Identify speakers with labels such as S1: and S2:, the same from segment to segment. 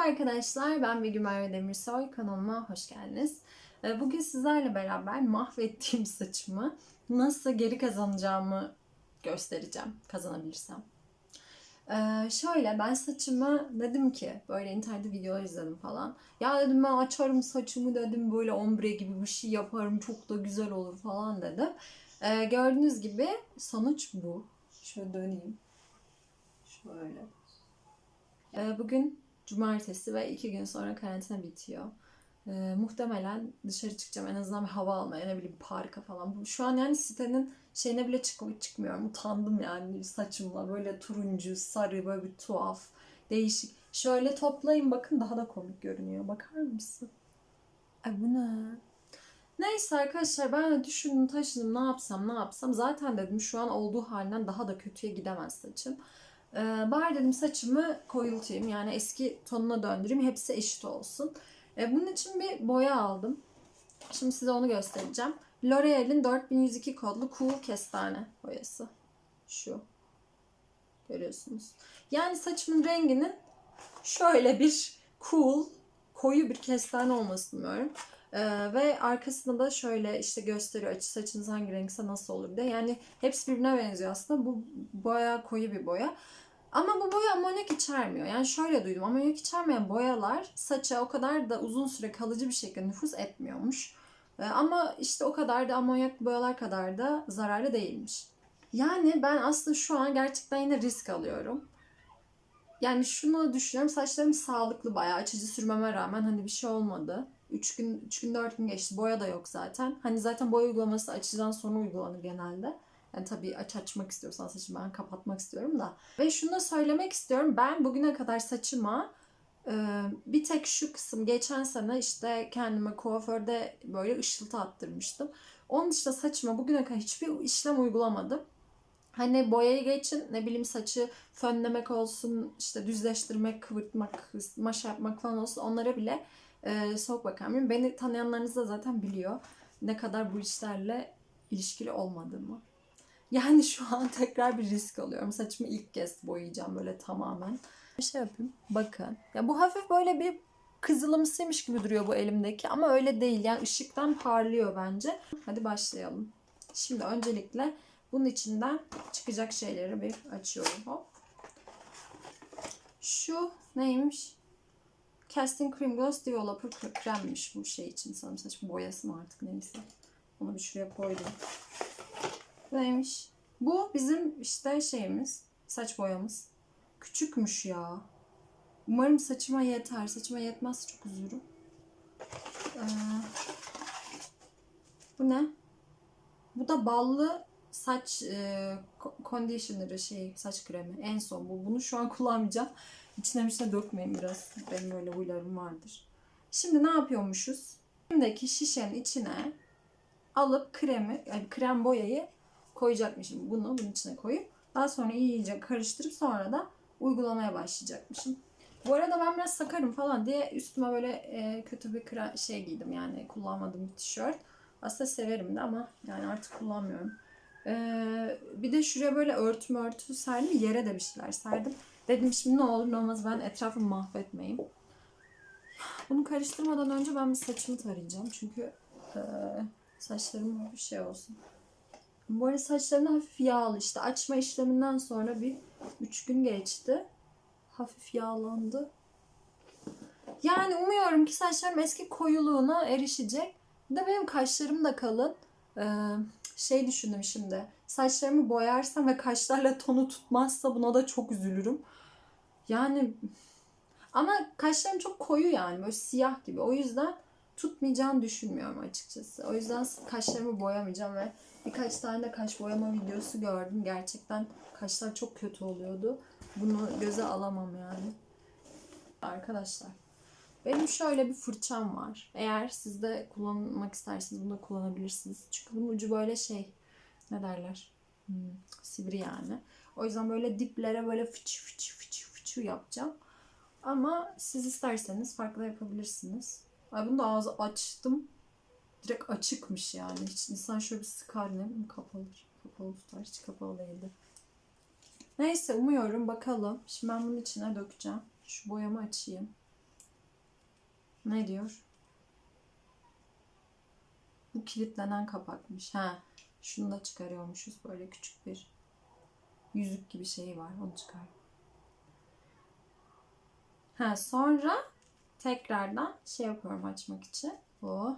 S1: Merhaba arkadaşlar, ben Begüm Merve Demirsoy. Kanalıma hoş geldiniz. Ee, Bugün sizlerle beraber mahvettiğim saçımı nasıl geri kazanacağımı göstereceğim, kazanabilirsem. Ee, şöyle, ben saçımı dedim ki, böyle internette videolar izledim falan. Ya dedim ben açarım saçımı dedim, böyle ombre gibi bir şey yaparım, çok da güzel olur falan dedim. Ee, gördüğünüz gibi sonuç bu. Şöyle döneyim. Şöyle. Bugün cumartesi ve iki gün sonra karantina bitiyor. Ee, muhtemelen dışarı çıkacağım en azından bir hava almaya ne bileyim parka falan. Şu an yani sitenin şeyine bile çık çıkmıyorum. Utandım yani saçımla böyle turuncu, sarı böyle bir tuhaf, değişik. Şöyle toplayın bakın daha da komik görünüyor. Bakar mısın? Ay bu ne? Neyse arkadaşlar ben de düşündüm taşıdım ne yapsam ne yapsam. Zaten dedim şu an olduğu halinden daha da kötüye gidemez saçım. Ee, bari dedim saçımı koyultayım yani eski tonuna döndüreyim hepsi eşit olsun. Ee, bunun için bir boya aldım. Şimdi size onu göstereceğim. L'Oreal'in 4102 kodlu Cool Kestane boyası. Şu. Görüyorsunuz. Yani saçımın renginin şöyle bir cool, koyu bir kestane olmasını umuyorum. Ee, ve arkasında da şöyle işte gösteriyor açı saçınız hangi renkse nasıl olur diye. Yani hepsi birbirine benziyor aslında. Bu bayağı koyu bir boya. Ama bu boya amonyak içermiyor. Yani şöyle duydum. Amonyak içermeyen boyalar saça o kadar da uzun süre kalıcı bir şekilde nüfuz etmiyormuş. Ee, ama işte o kadar da amonyak boyalar kadar da zararlı değilmiş. Yani ben aslında şu an gerçekten yine risk alıyorum. Yani şunu düşünüyorum. Saçlarım sağlıklı bayağı. Açıcı sürmeme rağmen hani bir şey olmadı. 3 gün, 3 gün 4 gün geçti. Boya da yok zaten. Hani zaten boya uygulaması açıdan sonra uygulanır genelde. Yani tabii aç açmak istiyorsan saçımı ben kapatmak istiyorum da. Ve şunu da söylemek istiyorum. Ben bugüne kadar saçıma e, bir tek şu kısım geçen sene işte kendime kuaförde böyle ışıltı attırmıştım. Onun dışında saçıma bugüne kadar hiçbir işlem uygulamadım. Hani boyayı geçin ne bileyim saçı fönlemek olsun işte düzleştirmek, kıvırtmak, maşa yapmak falan olsun onlara bile e, soğuk bakamıyorum. Beni tanıyanlarınız da zaten biliyor ne kadar bu işlerle ilişkili olmadığımı. Yani şu an tekrar bir risk alıyorum. Saçımı ilk kez boyayacağım böyle tamamen. Bir şey yapayım. Bakın. Ya bu hafif böyle bir kızılımsıymış gibi duruyor bu elimdeki ama öyle değil. Yani ışıktan parlıyor bence. Hadi başlayalım. Şimdi öncelikle bunun içinden çıkacak şeyleri bir açıyorum. Hop. Şu neymiş? Casting Cream Gloss Developer kremmiş bu şey için. Sanırım saç boyası mı artık neyse. Onu bir şuraya koydum. Neymiş? Bu bizim işte şeyimiz. Saç boyamız. Küçükmüş ya. Umarım saçıma yeter. Saçıma yetmezse çok üzülürüm. Ee, bu ne? Bu da ballı saç e, conditioner'ı şey saç kremi. En son bu. Bunu şu an kullanmayacağım. İçine bir şey dökmeyin biraz. Benim öyle huylarım vardır. Şimdi ne yapıyormuşuz? Şimdiki şişenin içine alıp kremi, yani krem boyayı koyacakmışım. Bunu bunun içine koyup daha sonra iyice karıştırıp sonra da uygulamaya başlayacakmışım. Bu arada ben biraz sakarım falan diye üstüme böyle e, kötü bir kra- şey giydim yani kullanmadığım bir tişört. Aslında severim de ama yani artık kullanmıyorum. Bir de şuraya böyle örtü örtü serdim. Yere de bir şeyler serdim. Dedim şimdi ne olur ne olmaz ben etrafımı mahvetmeyeyim. Bunu karıştırmadan önce ben bir saçımı tarayacağım. Çünkü e, saçlarım bir şey olsun. Bu arada saçlarım da hafif yağlı işte. Açma işleminden sonra bir 3 gün geçti. Hafif yağlandı. Yani umuyorum ki saçlarım eski koyuluğuna erişecek. Bir de benim kaşlarım da kalın. Ee, şey düşündüm şimdi. Saçlarımı boyarsam ve kaşlarla tonu tutmazsa buna da çok üzülürüm. Yani ama kaşlarım çok koyu yani böyle siyah gibi. O yüzden tutmayacağını düşünmüyorum açıkçası. O yüzden kaşlarımı boyamayacağım ve birkaç tane de kaş boyama videosu gördüm. Gerçekten kaşlar çok kötü oluyordu. Bunu göze alamam yani. Arkadaşlar benim şöyle bir fırçam var. Eğer siz de kullanmak isterseniz bunu da kullanabilirsiniz. Çünkü bunun ucu böyle şey ne derler? Hmm, sivri yani. O yüzden böyle diplere böyle fıçı fıçı fıçı fıçı yapacağım. Ama siz isterseniz farklı yapabilirsiniz. Ay bunu da ağzı açtım. Direkt açıkmış yani. Hiç insan şöyle bir sıkar ne bileyim kapalıdır. Kapalı tutar. Hiç kapalı değildi. Neyse umuyorum bakalım. Şimdi ben bunun içine dökeceğim. Şu boyamı açayım. Ne diyor? Bu kilitlenen kapakmış. Ha, şunu da çıkarıyormuşuz. Böyle küçük bir yüzük gibi şeyi var. Onu çıkar. Ha, sonra tekrardan şey yapıyorum açmak için. Oh.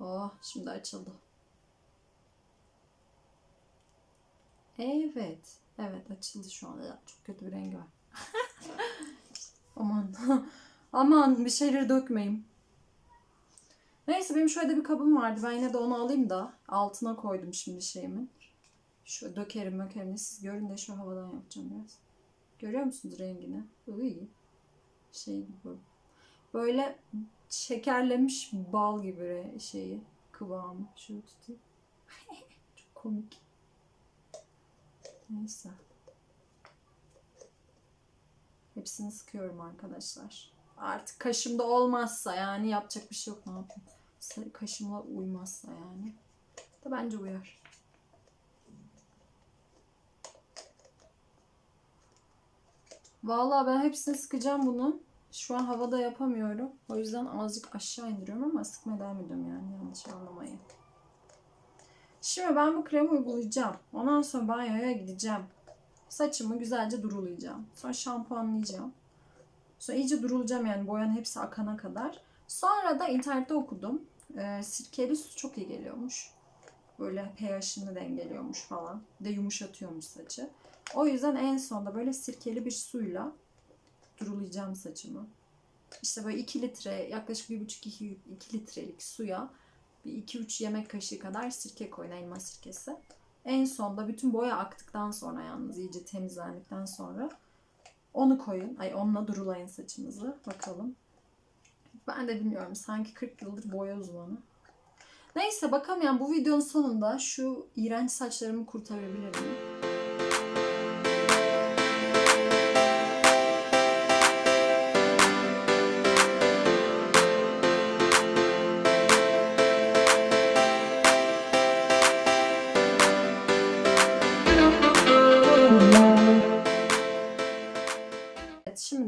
S1: Oh, şimdi açıldı. Evet. Evet açıldı şu an. Ya, Çok kötü bir rengi var. Aman. Aman bir şeyleri dökmeyeyim. Neyse benim şöyle bir kabım vardı. Ben yine de onu alayım da altına koydum şimdi şeyimin. Şöyle dökerim mökerim. Siz görün de şu havadan yapacağım biraz. Görüyor musunuz rengini? Uy. Şey gibi. böyle. Şekerlemiş bal gibi şeyi kıvamı. Şöyle tutayım. Çok komik. Neyse. Hepsini sıkıyorum arkadaşlar. Artık kaşımda olmazsa yani yapacak bir şey yok ne yapayım. Kaşımla uymazsa yani. Da bence uyar. Vallahi ben hepsini sıkacağım bunu. Şu an havada yapamıyorum. O yüzden azıcık aşağı indiriyorum ama sıkmaya devam ediyorum yani yanlış anlamayın. Şimdi ben bu kremi uygulayacağım. Ondan sonra banyoya gideceğim. Saçımı güzelce durulayacağım. Sonra şampuanlayacağım. Sonra iyice durulayacağım yani boyanın hepsi akana kadar. Sonra da internette okudum. Ee, sirkeli su çok iyi geliyormuş. Böyle pH'ini dengeliyormuş falan. Bir De yumuşatıyormuş saçı. O yüzden en sonda böyle sirkeli bir suyla durulayacağım saçımı. İşte böyle 2 litre yaklaşık 1,5-2 litrelik suya bir 2-3 yemek kaşığı kadar sirke koyun elma sirkesi. En sonda bütün boya aktıktan sonra yalnız iyice temizlendikten sonra onu koyun. Ay onunla durulayın saçınızı. Bakalım. Ben de bilmiyorum. Sanki 40 yıldır boya uzmanı. Neyse bakalım yani bu videonun sonunda şu iğrenç saçlarımı kurtarabilir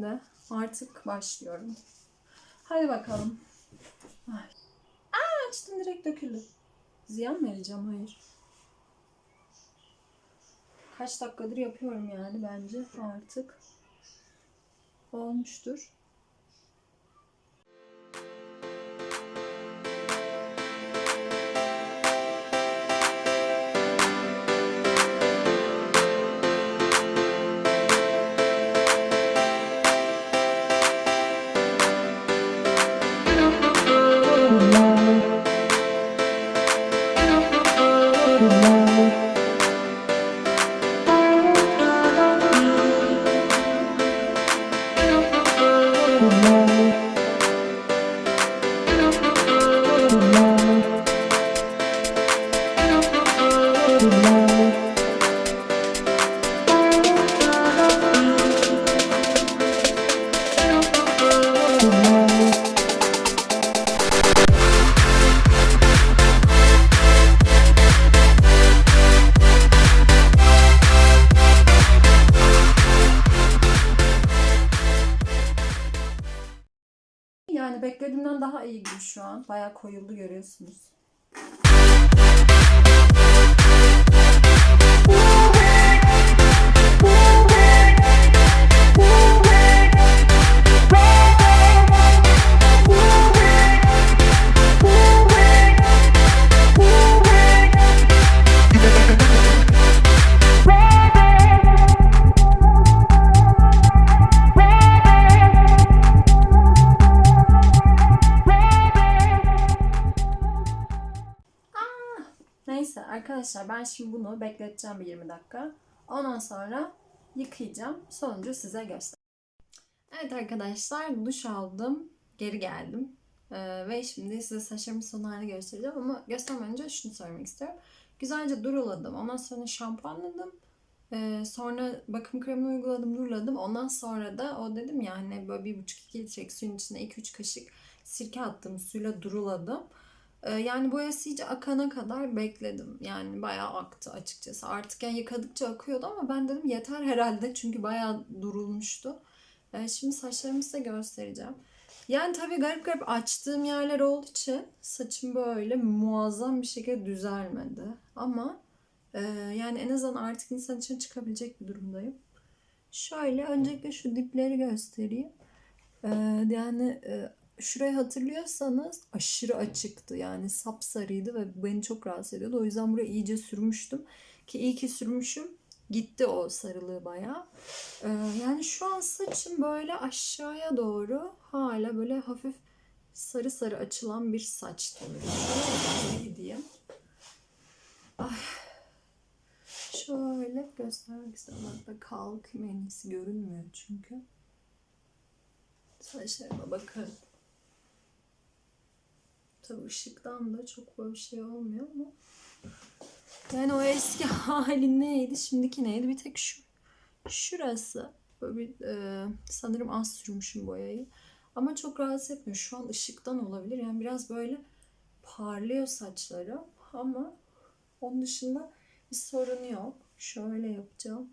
S1: şimdi artık başlıyorum. Hadi bakalım. Ay. Aa, açtım direkt döküldü. Ziyan mı edeceğim? Hayır. Kaç dakikadır yapıyorum yani bence artık. Olmuştur. Beklediğimden daha iyi gibi şu an. Bayağı koyuldu görüyorsunuz. Şimdi bunu bekleteceğim bir 20 dakika. Ondan sonra yıkayacağım. Sonucu size göster. Evet arkadaşlar duş aldım. Geri geldim. Ee, ve şimdi size saçlarımın son halini göstereceğim. Ama göstermeden önce şunu söylemek istiyorum. Güzelce duruladım. Ondan sonra şampuanladım. Ee, sonra bakım kremini uyguladım, duruladım. Ondan sonra da o dedim ya hani böyle bir buçuk iki litrelik suyun içine 2-3 kaşık sirke attım. Suyla duruladım. Ee, Yani boyası iyice akana kadar bekledim. Yani bayağı aktı açıkçası. Artık yani yıkadıkça akıyordu ama ben dedim yeter herhalde çünkü bayağı durulmuştu. Ee, Şimdi saçlarımı size göstereceğim. Yani tabii garip garip açtığım yerler olduğu için saçım böyle muazzam bir şekilde düzelmedi. Ama e, yani en azından artık insan için çıkabilecek bir durumdayım. Şöyle öncelikle şu dipleri göstereyim. E, yani e, şurayı hatırlıyorsanız aşırı açıktı. Yani sapsarıydı ve beni çok rahatsız ediyordu. O yüzden buraya iyice sürmüştüm. Ki iyi ki sürmüşüm. Gitti o sarılığı bayağı. Ee, yani şu an saçım böyle aşağıya doğru hala böyle hafif sarı sarı açılan bir saç tonu. Şöyle gideyim. Ay. Şöyle göstermek istedim. Hatta kalkayım en iyisi görünmüyor çünkü. Saçlarıma bakın. Tabii ışıktan da çok böyle bir şey olmuyor ama. Yani o eski hali neydi, şimdiki neydi? Bir tek şu şurası. Böyle bir e, sanırım az sürmüşüm boyayı. Ama çok rahatsız etmiyor. Şu an ışıktan olabilir. Yani biraz böyle parlıyor saçlarım. Ama onun dışında bir sorun yok. Şöyle yapacağım.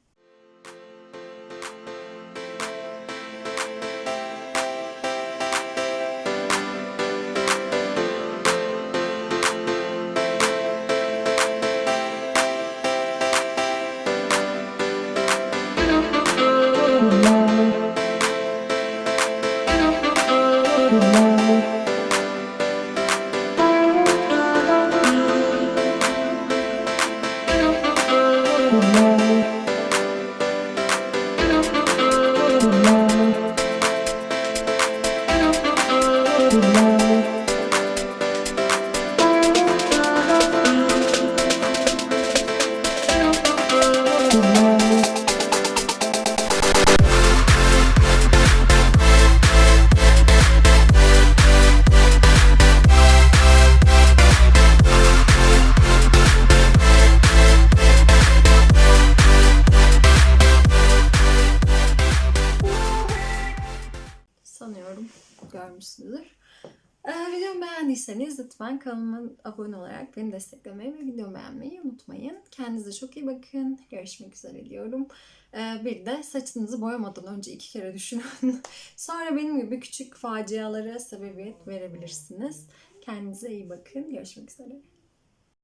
S1: Görmüşsünüzdür. Videomu beğendiyseniz lütfen kanalıma abone olarak beni desteklemeyi ve videomu beğenmeyi unutmayın. Kendinize çok iyi bakın. Görüşmek üzere diyorum. Bir de saçınızı boyamadan önce iki kere düşünün. Sonra benim gibi küçük facialara sebebiyet verebilirsiniz. Kendinize iyi bakın. Görüşmek üzere.